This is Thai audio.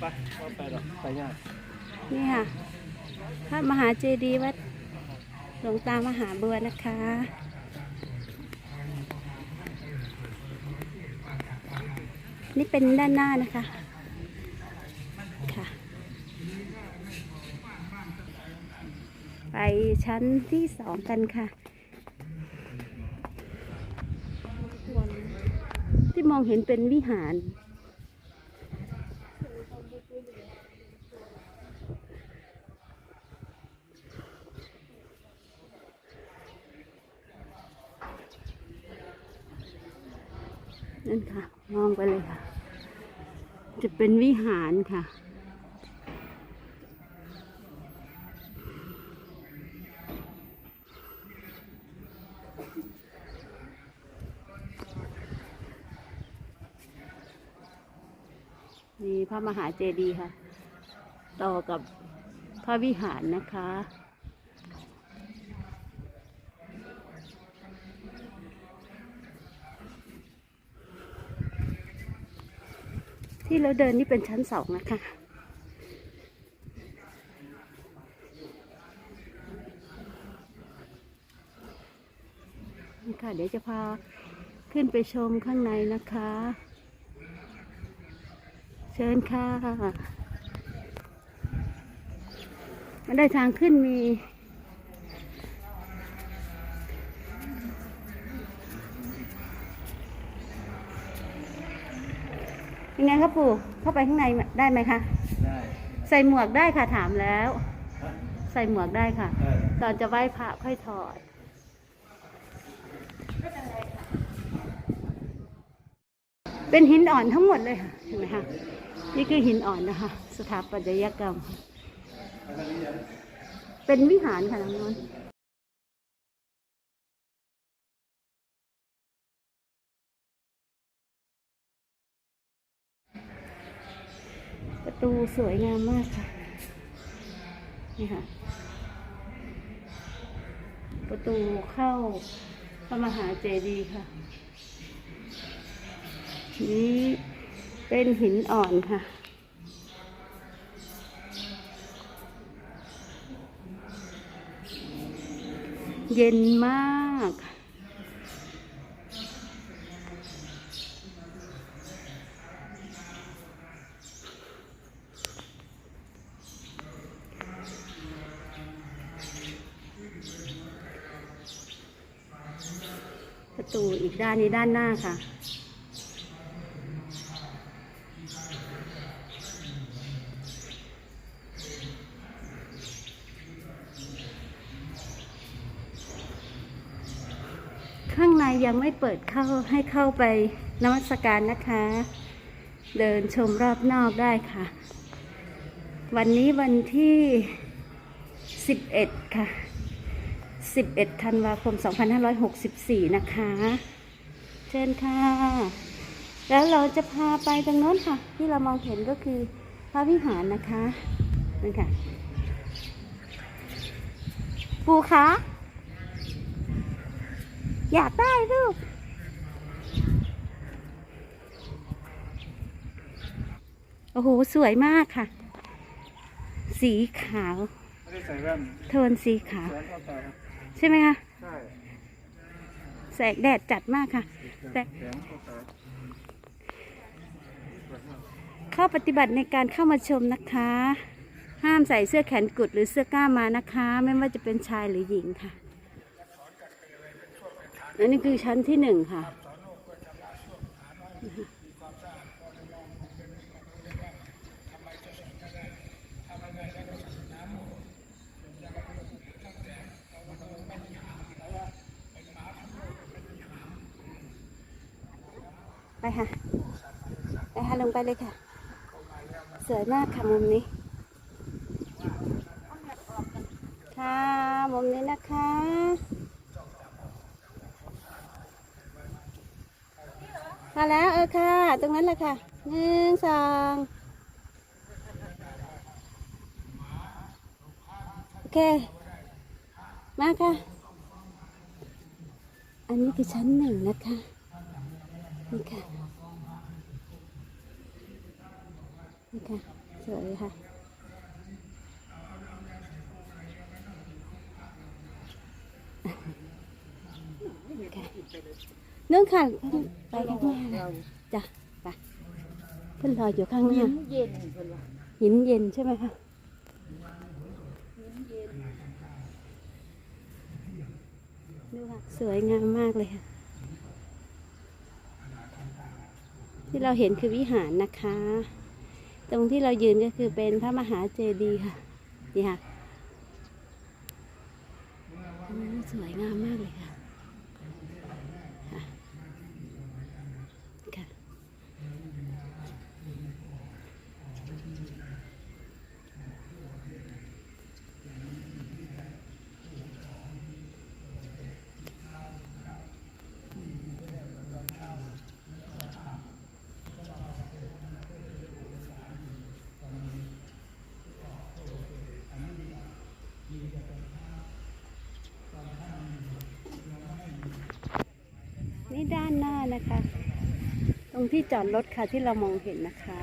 ไปว่าไปหรอกไปยากนี่ค่ะพระมหาเจดีย์วัดหลวงตามหาบัวนะคะ นี่เป็นด้านหน้านะคะค่ะ ไปชั้นที่สองกันค่ะ ที่มองเห็นเป็นวิหาร นั่นค่ะ มองไปเลยค่ะ จะเป็นวิหารค่ะ มีพระมหาเจดีย์ค่ะ ต่อกับพระวิหารนะคะ ที่เราเดินนี่เป็นชั้นสองนะคะนี่ค่ะเดี๋ยวจะพาขึ้นไปชมข้างในนะคะ เชิญค่ะได้ทางขึ้นมี ยังไงครับปู่เข้าไปข้างในได้ไหมคะ ได้ใส่หมวกได้ค่ะถามแล้วฮะใส่หมวกได้ค่ะ ได้ตอนจะไหว้พระค่อยถอด เป็นหินอ่อนทั้งหมดเลยค่ะเห็นไหมคะ นี่คือหินอ่อนนะคะ สถาปัตยกรรม เป็นวิหารค่ะทางโน้นป ระตูสวยงามมากค่ะ นี่ค่ะ ประตูเข้าพระมหาเจดีย์ค่ะ นี้เป็นหินอ่อนค่ะเย็นมาก ประตูอีกด้านนี้ด้านหน้าค่ะ ข้างในยังไม่เปิดเข้าให้เข้าไปนมัสการนะคะ เดินชมรอบนอกได้ค่ะ วันนี้วันที่ 11 ค่ะ 11ธันวาคม 2564 นะคะ เชิญค่ะ แล้วเราจะพาไปตรงโน้นค่ะ ที่เรามองเห็นก็คือพระวิหารนะคะนั่นค่ะ ปูคะอยากได้ลูกโอ้โห สวยมากค่ะ สีขาว ไม่ได้ใส่แว่น โทนสีขาวแสงเข้าตา ใช่ไหมคะใช่แสงแดดจัดมากค่ะ แต่แสงเข้าตาข้อปฏิบัติในการเข้ามาชมนะคะ ห้ามใส่เสื้อแขนกุดหรือเสื้อกล้ามมานะคะ ไม่ว่าจะเป็นชายหรือหญิงค่ะอันนี้คือชั้นที่หนึ่งค่ะ ไปค่ะ ไปค่ะลงไปเลยค่ะ สวยมากค่ะมุมนี้ ค่ะมุมนี้นะคะมาแล้วเออค่ะ ตรงนั้นแหละค่ะหนึ่งสองโอเค มาค่ะ อันนี้คือชั้นหนึ่งนะคะ นี่ค่ะ นี่ค่ะ สวยค่ะค่ะนู่นค่ะ ไปข้างหน้าจ้ะ ไปเพิ่อนรออยู่ข้างหน้าเย็นหินเย็นใช่ไหมคะดูค่ะ สวยงามมากเลยค่ะ ที่เราเห็นคือวิหารนะคะ ตรงที่เรายืนก็คือเป็นพระมหาเจดีย์ค่ะ นี่ค่ะ สวยงามมากเลยค่ะ นี่ด้านหน้านะคะ ตรงที่จอดรถค่ะที่เรามองเห็นนะคะ